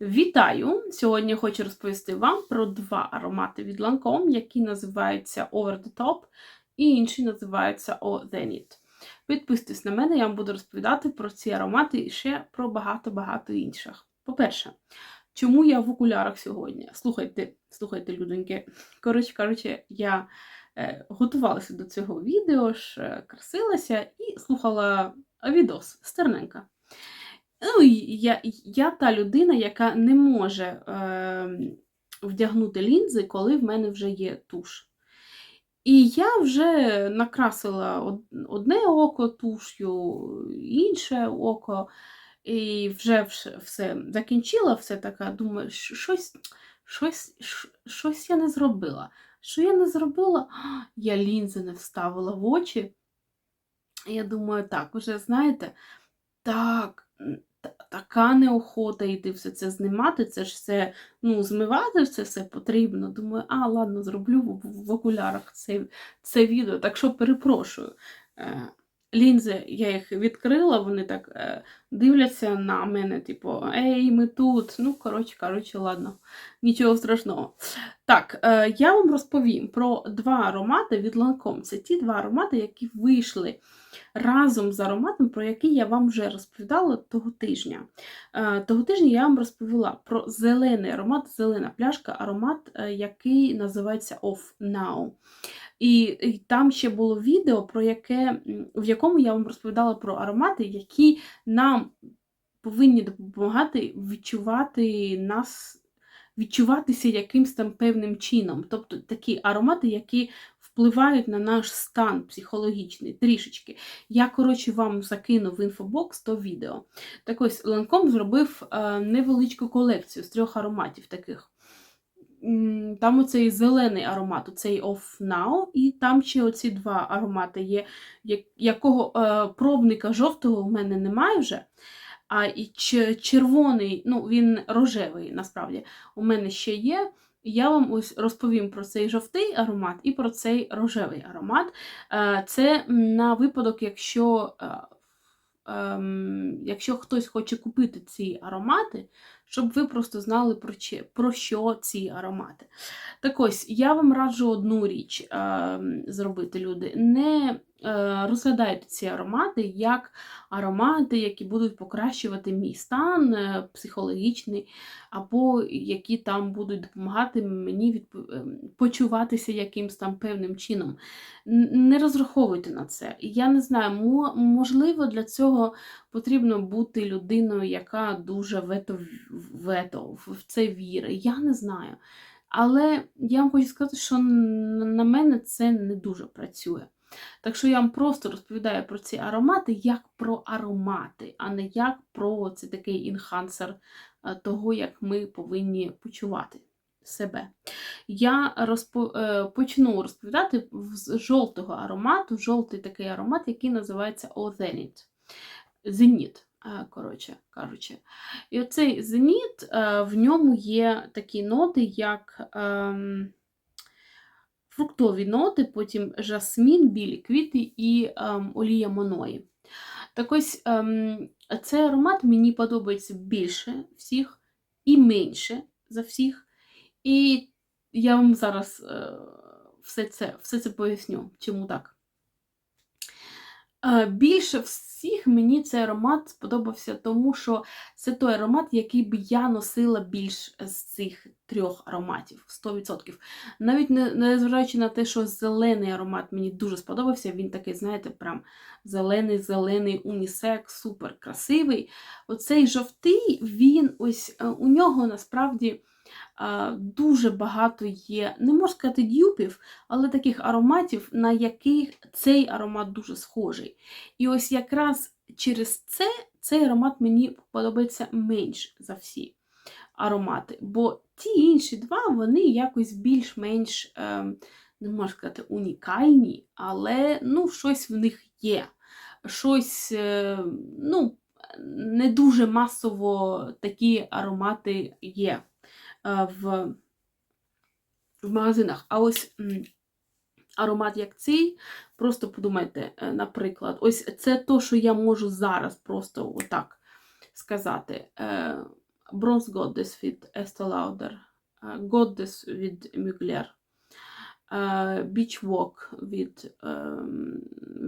Вітаю! Сьогодні хочу розповісти вам про два аромати від Lancome, які називаються Over the Top і інший називається O Zenith. Підписуйтесь на мене, я вам буду розповідати про ці аромати і ще про багато-багато інших. По-перше, чому я в окулярах сьогодні? Слухайте, слухайте, людоньки. Коротше кажучи, я е, готувалася до цього відео, ж е, красилася і слухала відос стерненька. Ну, я, я та людина, яка не може е, вдягнути лінзи, коли в мене вже є туш. І я вже накрасила одне око туш'ю, інше око, і вже все закінчила, все така, думаю, щось, щось, щось я не зробила. Що я не зробила? Я лінзи не вставила в очі. Я думаю, так, уже знаєте, так, така неохота йти все це знімати, це ж все, ну, змивати це все потрібно. Думаю, а, ладно, зроблю в, в- в окулярах це, це відео, так що перепрошую. Е, Лінзи, я їх відкрила, вони так е, дивляться на мене, типу, ей, ми тут. Ну, коротше, коротше, ладно, нічого страшного. Так, е, я вам розповім про два аромати від Lancome. Це ті два аромати, які вийшли разом з ароматом, про який я вам вже розповідала того тижня. Е, Того тижня я вам розповіла про зелений аромат, зелена пляшка, аромат, е, який називається Off Now. І, і там ще було відео, про яке, в якому я вам розповідала про аромати, які нам повинні допомагати відчувати нас, відчуватися якимсь там певним чином. Тобто такі аромати, які впливають на наш стан психологічний трішечки. Я, коротше, вам закину в інфобокс то відео. Так ось Lancome зробив е, невеличку колекцію з трьох ароматів таких. Там оцей зелений аромат, оцей Off Now, і там ще оці два аромати є, якого е, пробника жовтого в мене немає вже. А і червоний, ну він рожевий насправді, у мене ще є. Я вам ось розповім про цей жовтий аромат і про цей рожевий аромат. Е, Це на випадок, якщо, е, ем, якщо хтось хоче купити ці аромати, щоб ви просто знали про, чи- про що ці аромати. Так ось, я вам раджу одну річ ем, зробити, люди. Не е, розглядайте ці аромати як аромати, які будуть покращувати мій стан е, психологічний, або які там будуть допомагати мені відпо- ем, почуватися якимсь там певним чином. Не розраховуйте на це. Я не знаю, можливо, для цього потрібно бути людиною, яка дуже вето, вето в це вірить. Я не знаю. Але я вам хочу сказати, що на мене це не дуже працює. Так що я вам просто розповідаю про ці аромати як про аромати, а не як про це такий інхансер е, того, як ми повинні почувати себе. Я розпо... е, почну розповідати з жовтого аромату, жовтий такий аромат, який називається Озеніт. Зеніт, е, коротше кажучи. І оцей зеніт, е, в ньому є такі ноти, як ем, фруктові ноти, потім жасмін, білі квіти і ем, олія моної. Так ось ем, цей аромат мені подобається більше всіх і менше за всіх. І я вам зараз е, все, це, все це поясню, чому так. Е, Більше всіх мені цей аромат сподобався, тому що це той аромат, який би я носила більш з цих трьох ароматів 100%. Навіть не, незважаючи на те, що зелений аромат мені дуже сподобався, він такий, знаєте, прям зелений, зелений унісек, супер красивий. Оцей жовтий, він ось е, у нього насправді дуже багато є, не можу сказати дюпів, але таких ароматів, на яких цей аромат дуже схожий. І ось якраз через це цей аромат мені подобається менш за всі аромати. Бо ті інші два, вони якось більш-менш, е, не можу сказати, унікальні, але ну, щось в них є. Щось, е, ну, не дуже масово такі аромати є в, в магазинах. А ось аромат як цей, просто подумайте, е, наприклад, ось це то, що я можу зараз просто отак сказати. Е, Bronze Goddess від Estee Lauder, е, Goddess від Mugler, е, Beach Walk від,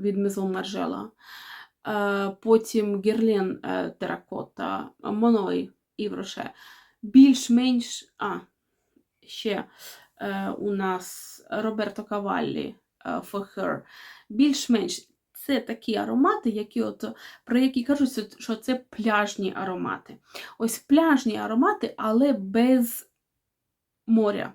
від Maison Margiela, е, потім Guerlain е, Terracotta, Monoi Yves Rocher. Більш-менш, а, ще е, у нас Роберто Каваллі е, For Her. Більш-менш це такі аромати, які от, про які кажуть, що це пляжні аромати. Ось пляжні аромати, але без моря,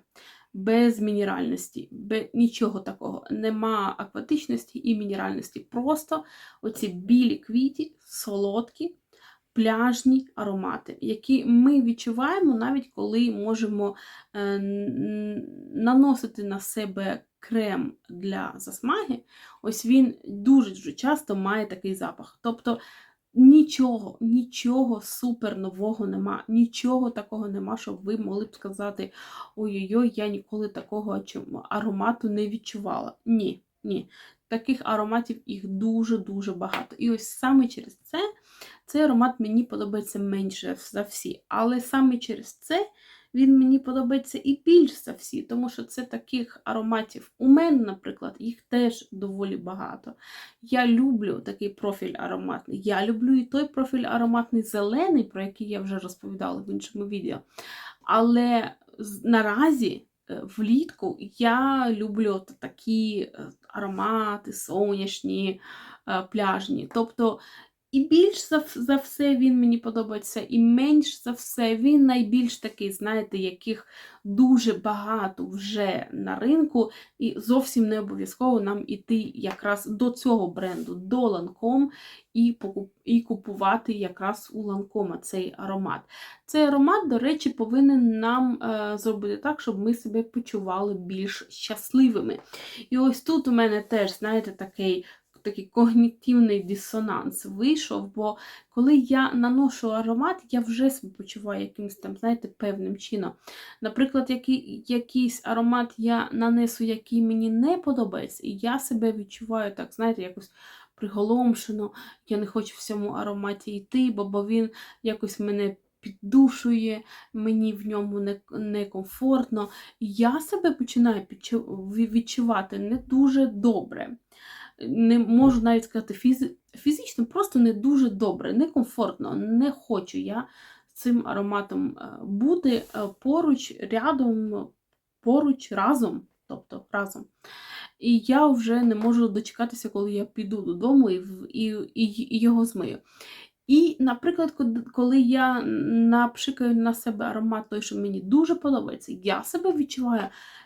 без мінеральності, без нічого такого. Нема акватичності і мінеральності. Просто оці білі квіті, солодкі, пляжні аромати, які ми відчуваємо навіть коли можемо е, наносити на себе крем для засмаги. Ось він дуже-дуже часто має такий запах. Тобто нічого, нічого супер нового нема, нічого такого нема, щоб ви могли б сказати: ой-ой-ой, я ніколи такого аромату не відчувала. Ні, ні. Таких ароматів їх дуже-дуже багато. І ось саме через це цей аромат мені подобається менше за всі. Але саме через це він мені подобається і більш за всі, тому що це таких ароматів. У мене, наприклад, їх теж доволі багато. Я люблю такий профіль ароматний. Я люблю і той профіль ароматний зелений, про який я вже розповідала в іншому відео. Але наразі. Е, Влітку я люблю такі е, аромати, сонячні, е, пляжні. Тобто і більш за, за все він мені подобається, і менш за все він найбільш такий, знаєте, яких дуже багато вже на ринку, і зовсім не обов'язково нам іти якраз до цього бренду, до Lancome, і, і купувати якраз у Lancome цей аромат. Цей аромат, до речі, повинен нам е, зробити так, щоб ми себе почували більш щасливими. І ось тут у мене теж, знаєте, такий такий когнітивний дисонанс вийшов, бо коли я наношу аромат, я вже себе почуваю якимось там, знаєте, певним чином. Наприклад, який, якийсь аромат я нанесу, який мені не подобається, і я себе відчуваю так, знаєте, якось приголомшено, я не хочу в цьому ароматі йти, бо, він якось мене піддушує, мені в ньому не- некомфортно. І я себе починаю відчувати не дуже добре не можу навіть сказати фізи... фізично, просто не дуже добре, некомфортно, не хочу я цим ароматом е, бути е, поруч, рядом, поруч, разом. Тобто разом. І я вже не можу дочекатися, коли я піду додому і, і, і його змию. І, наприклад, коли я напшикаю на себе аромат той, що мені дуже подобається, я себе відчуваю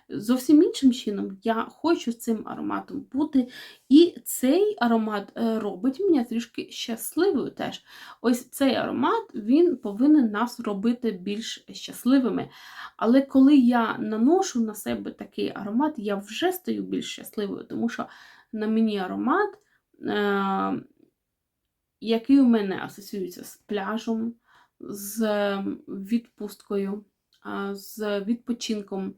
зовсім іншим чином. Я хочу з цим ароматом бути. І цей аромат е, робить мене трішки щасливою теж. Ось цей аромат він повинен нас робити більш щасливими. Але коли я наношу на себе такий аромат, я вже стаю більш щасливою, тому що на мені аромат. Який у мене асоціюється з пляжом, з ем, відпусткою, з відпочинком.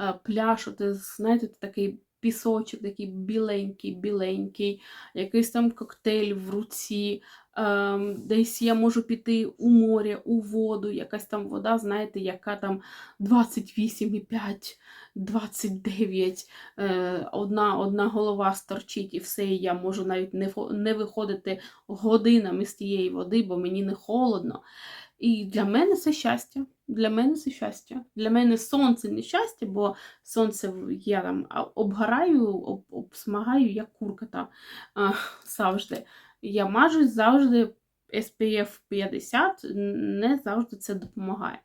Е, Пляж, от, знаєте, такий пісочок, такий біленький, біленький, якийсь там коктейль в руці. ем, Десь я можу піти у море, у воду, якась там вода, знаєте, яка там 28,5, 29, е, одна, одна голова сторчить і все, і я можу навіть не, не виходити годинами з тієї води, бо мені не холодно. І для мене це щастя. Для мене це щастя. Для мене сонце не щастя, бо сонце я там обгораю, об, обсмагаю, як курка та а, завжди. Я мажусь завжди SPF 50, не завжди це допомагає.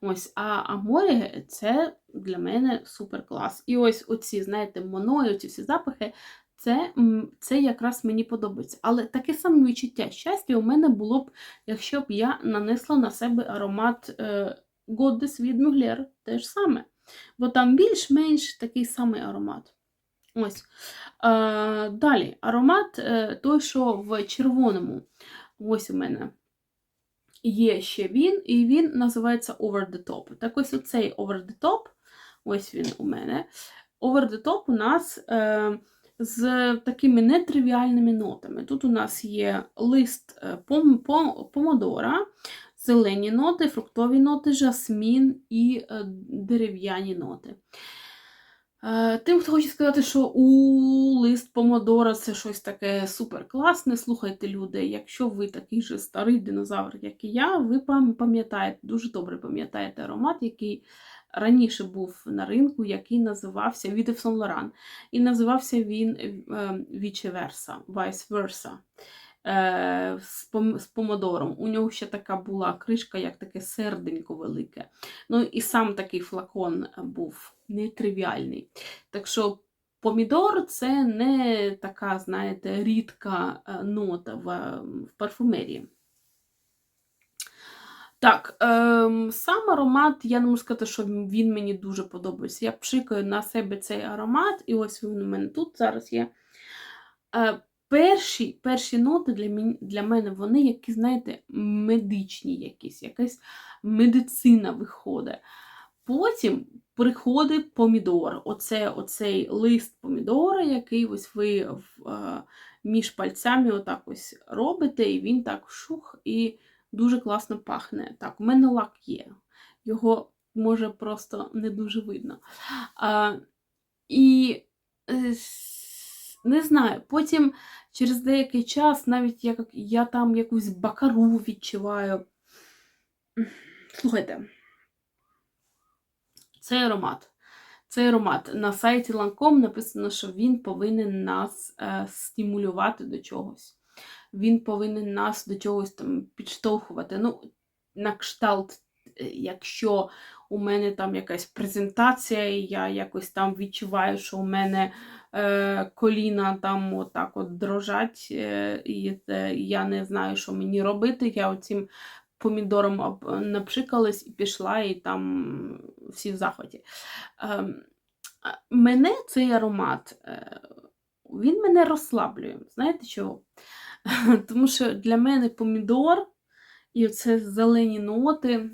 Ось, а, а море це для мене супер клас. І ось оці, знаєте, моно, і оці всі запахи, це, це якраз мені подобається. Але таке саме відчуття щастя у мене було б, якщо б я нанесла на себе аромат е, Goddess від Mugler, те ж саме. Бо там більш-менш такий самий аромат. Ось. Е, далі, аромат е, той, що в червоному. Ось у мене є ще він, і він називається Over the Top. Так ось оцей Over the Top, ось він у мене. Over the Top у нас е, з такими нетривіальними нотами. Тут у нас є лист е, пом, пом, помодора, зелені ноти, фруктові ноти, жасмін і е, дерев'яні ноти. Е, Тим, хто хоче сказати, що у лист помодора це щось таке супер класне. Слухайте, люди, якщо ви такий же старий динозавр, як і я, ви пам'ятаєте, дуже добре пам'ятаєте аромат, який раніше був на ринку, який називався від Yves Saint. І називався він е, Vice Versa, Vice Versa. Е, з, пом- помодором. У нього ще така була кришка, як таке серденько велике. Ну і сам такий флакон був нетривіальний. Так що помідор це не така, знаєте, рідка е, нота в парфумерії. Так, ем, сам аромат, я не можу сказати, що він мені дуже подобається. Я пшикаю на себе цей аромат, і ось він у мене тут зараз є. Е, перші, перші ноти для, мен- для мене, вони які, знаєте, медичні якісь, якась медицина виходить. Потім приходить помідор. Оце, оцей лист помідора, який ось ви в, е, між пальцями отак ось робите, і він так шух і дуже класно пахне. Так, у мене лак є. Його може просто не дуже видно. А, і е, не знаю, потім через деякий час навіть як я там якусь бакару відчуваю. Слухайте, цей аромат. Цей аромат на сайті Lancome написано, що він повинен нас е, стимулювати до чогось. Він повинен нас до чогось там підштовхувати. Ну, на кшталт, е, якщо у мене там якась презентація, і я якось там відчуваю, що у мене е, коліна там отак от дрожать, е, і е, я не знаю, що мені робити. Я оцим помідором напшикалась і пішла, і там всі в захваті. Ем, а Мене цей аромат, е, він мене розслаблює. Знаєте чого? Тому що для мене помідор і оце зелені ноти.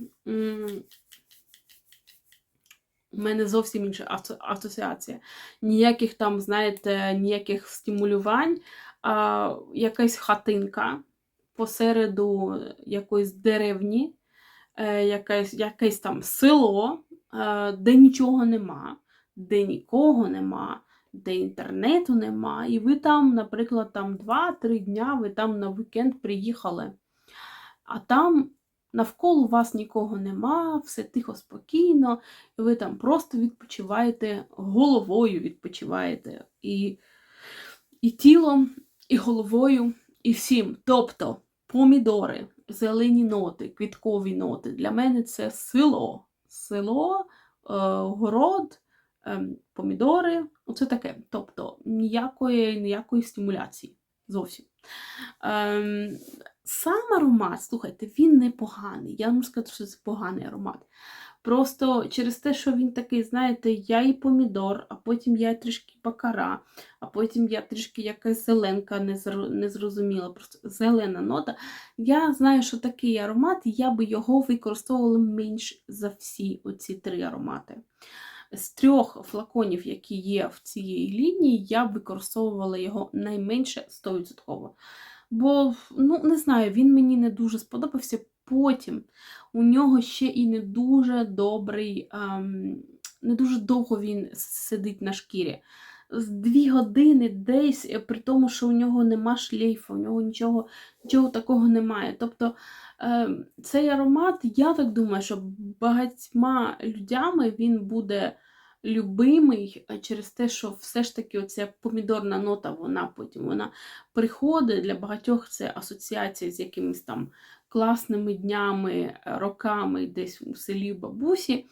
У мене зовсім інша асоціація. Ніяких там, знаєте, ніяких стимулювань, а якась хатинка посереду якоїсь деревні, е, якесь, якесь там село, е, де нічого нема, де нікого нема, де інтернету нема. І ви там, наприклад, там 2-3 дня ви там на вікенд приїхали, а там навколо вас нікого нема, все тихо, спокійно, і ви там просто відпочиваєте, головою відпочиваєте. І, і тілом, і головою, і всім. Тобто помідори, зелені ноти, квіткові ноти. Для мене це село. Село, е, город, помідори. Оце таке. Тобто ніякої, ніякої стимуляції. Зовсім. Ем, сам аромат, слухайте, він непоганий. Я не можу сказати, що це поганий аромат. Просто через те, що він такий, знаєте, я і помідор, а потім я трішки бакара, а потім я трішки якась зеленка незро- незрозуміла, просто зелена нота. Я знаю, що такий аромат, я би його використовувала менш за всі оці три аромати. З трьох флаконів, які є в цій лінії, я використовувала його найменше 100%. Бо, ну, не знаю, він мені не дуже сподобався. Потім у нього ще і не дуже добрий, ем, не дуже довго він сидить на шкірі. З дві години десь, при тому, що у нього нема шлейфу, у нього нічого, нічого такого немає. Тобто цей аромат, я так думаю, що багатьма людями він буде любимий е, через те, що все ж таки оця помідорна нота, вона потім вона приходить. Для багатьох це асоціація з якимись там класними днями, е, роками десь у селі бабусі.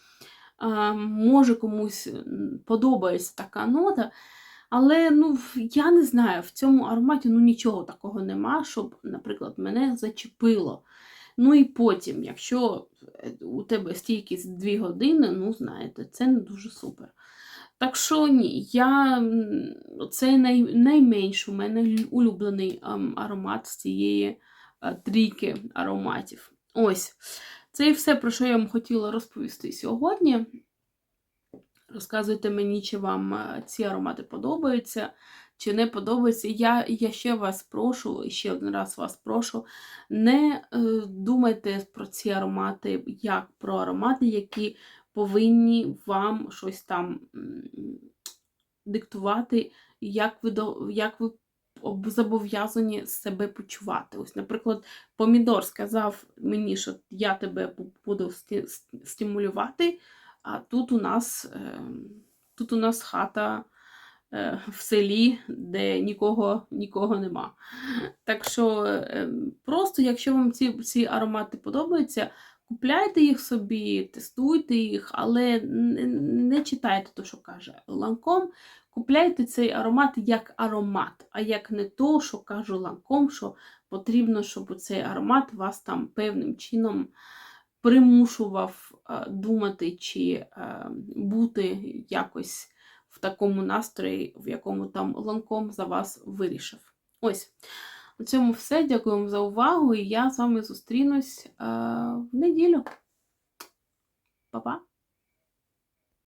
Може комусь подобається така нота. Але ну, я не знаю, в цьому ароматі ну, нічого такого нема, щоб, наприклад, мене зачепило. Ну і потім, якщо е, у тебе стійкість 2 години, ну, знаєте, це не дуже супер. Так що ні, я, це най, найменш у мене улюблений аромат з цієї е, трійки ароматів. Ось. Це і все, про що я вам хотіла розповісти сьогодні. Розказуйте мені, чи вам е, ці аромати подобаються, чи не подобається. Я, я ще вас прошу, ще один раз вас прошу, не е, думайте про ці аромати як про аромати, які повинні вам щось там диктувати, як ви, як ви зобов'язані себе почувати. Ось, наприклад, помідор сказав мені, що я тебе буду сти- стимулювати, а тут у нас, е, тут у нас хата в селі, де нікого, нікого нема. Так що е, просто, якщо вам ці, ці аромати подобаються, купляйте їх собі, тестуйте їх, але не, читайте те, що каже Ланком. Купляйте цей аромат як аромат, а як не то, що кажу Ланком, що потрібно, щоб цей аромат вас там певним чином примушував е, думати чи е, бути якось такому настрої, в якому там ланком за вас вирішив. Ось. На цьому все. Дякую вам за увагу, і я з вами зустрінусь е, в неділю. Па-па!